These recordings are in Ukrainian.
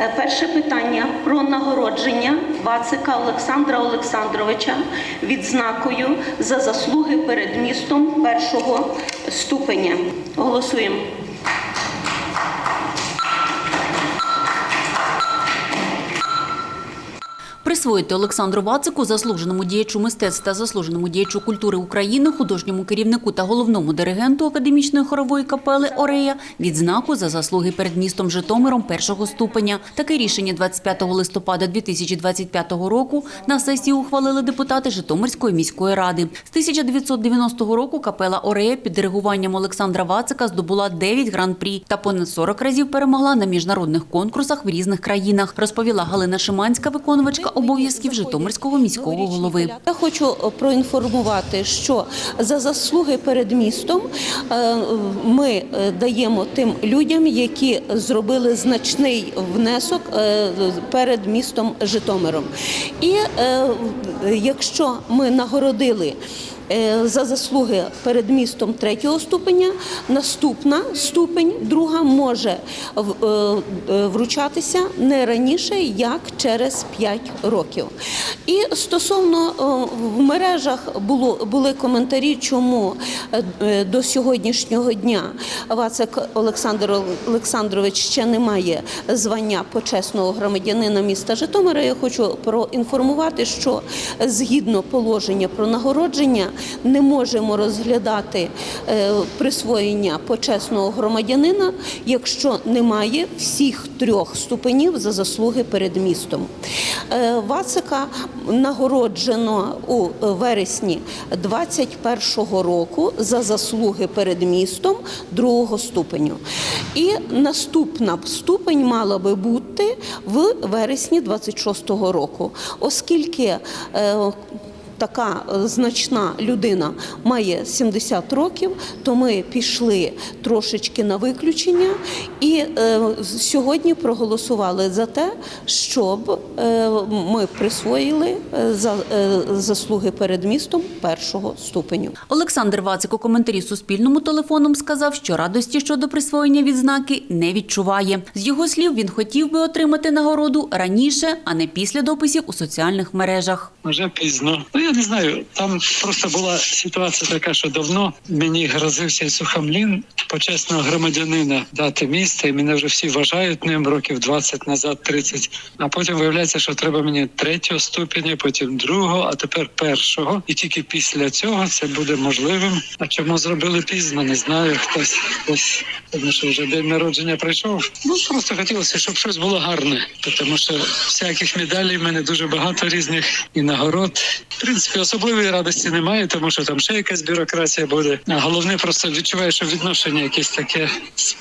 Е, Перше питання про нагородження Вацика Олександра Олександровича відзнакою за заслуги перед містом першого ступеня. Голосуємо. Присвоїти Олександру Вацику, заслуженому діячу мистецтв та заслуженому діячу культури України, художньому керівнику та головному диригенту академічної хорової капели Орея відзнаку за заслуги перед містом Житомиром першого ступеня. Таке рішення 25 листопада 2025 року на сесії ухвалили депутати Житомирської міської ради. З 1990 року капела Орея під диригуванням Олександра Вацика здобула 9 гран-прі та понад 40 разів перемогла на міжнародних конкурсах в різних країнах, розповіла Галина Шиманська, виконувачка обов'язків Житомирського міського голови. Я хочу е, проінформувати, що за заслуги перед містом е, ми е, даємо тим людям, які зробили значний внесок перед містом Житомиром. І якщо ми нагородили за заслуги перед містом третього ступеня, наступна ступень, друга може е, е, вручатися не раніше, як через 5 років. І стосовно е, в мережах було, були коментарі, чому е, е, до сьогоднішнього дня Вацик Олександр Олександрович ще не має звання почесного громадянина міста Житомира. Я хочу проінформувати, що згідно положення про нагородження не можемо розглядати е, присвоєння почесного громадянина, якщо немає всіх трьох ступенів за заслуги перед містом. Е, Вацика нагороджено у вересні 21-го року за заслуги перед містом другого ступеню. І наступна ступень мала би бути в вересні 26-го року, оскільки е, така е, значна людина має 70 років, то ми пішли трошечки на виключення і е, сьогодні проголосували за те, щоб е, ми присвоїли за заслуги перед містом першого ступеню. Олександр Вацик у коментарі Суспільному телефоном сказав, що радості щодо присвоєння відзнаки не відчуває. З його слів, він хотів би отримати нагороду раніше, а не після дописів у соціальних мережах. Вже пізно. Ну я не знаю. Там просто була ситуація така, що давно мені грозився Сухомлін, почесного громадянина дати місце, і мене вже всі вважають ним років 20 назад, 30. А потім виявляється, що треба мені третього ступеня, потім другого, а тепер першого. І тільки після цього це буде можливим. А чому зробили пізно? Не знаю. Хтось хтось тому що вже день народження прийшов. Ну просто хотілося, щоб щось було гарне, тому що всяких медалей в мене дуже багато різних і нагород. В принципі, особливої радості немає, тому що там ще якась бюрократія буде. А головне, просто відчуваю, що відношення якесь таке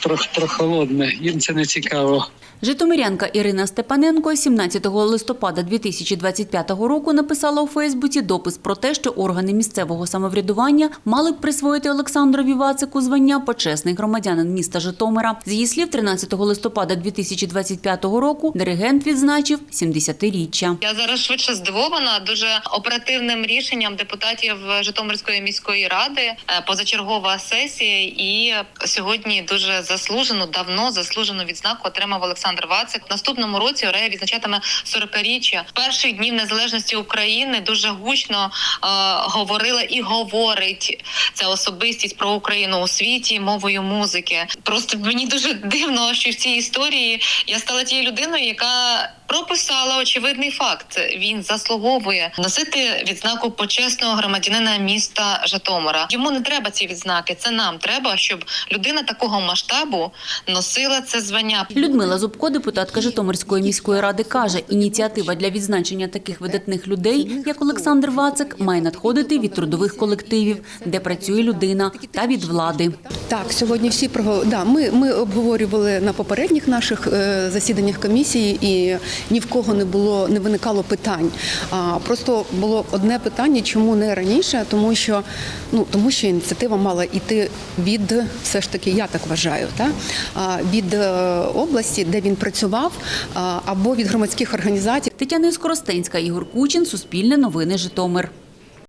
про- прохолодне. Їм це не цікаво. Житомирянка Ірина Степаненко 17 листопада 2025 року написала у Фейсбуці допис про те, що органи місцевого самоврядування мали б присвоїти Олександрові Вацику звання почесний громадянин міста Житомира. З її слів, 13 листопада 2025 року диригент відзначив 70-річчя. Я зараз швидше здивована дуже оперативним рішенням депутатів Житомирської міської ради. Е, Позачергова сесія, і сьогодні дуже заслужену, давно заслужену відзнаку отримав Олександр Вацик. В наступному році Орея відзначатиме 40-річчя. перших днів незалежності України. Дуже гучно е, говорила і говорить ця особистість про Україну у світі мовою музики. Просто мені дуже дивно, що в цій історії я стала тією людиною, яка прописала очевидний факт. Він заслуговує носити відзнаку почесного громадянина міста Житомира. Йому не треба ці відзнаки. Це нам треба, щоб людина такого масштабу носила це звання. Людмила Зубко, депутатка Житомирської міської ради, каже, ініціатива для відзначення таких видатних людей, як Олександр Вацик, має надходити від трудових колективів, де працює людина, та від влади. Так, сьогодні всі про да, ми, ми обговорювали на попередніх наших е, засіданнях комісії, і ні в кого не було не виникало питань. А просто було одне питання, чому не раніше, тому що ну тому що ініціатива мала йти від все ж таки, я так вважаю, та від е, області, де він працював, або від громадських організацій. Тетяна Скоростенська, Ігор Кучин, Суспільне новини, Житомир.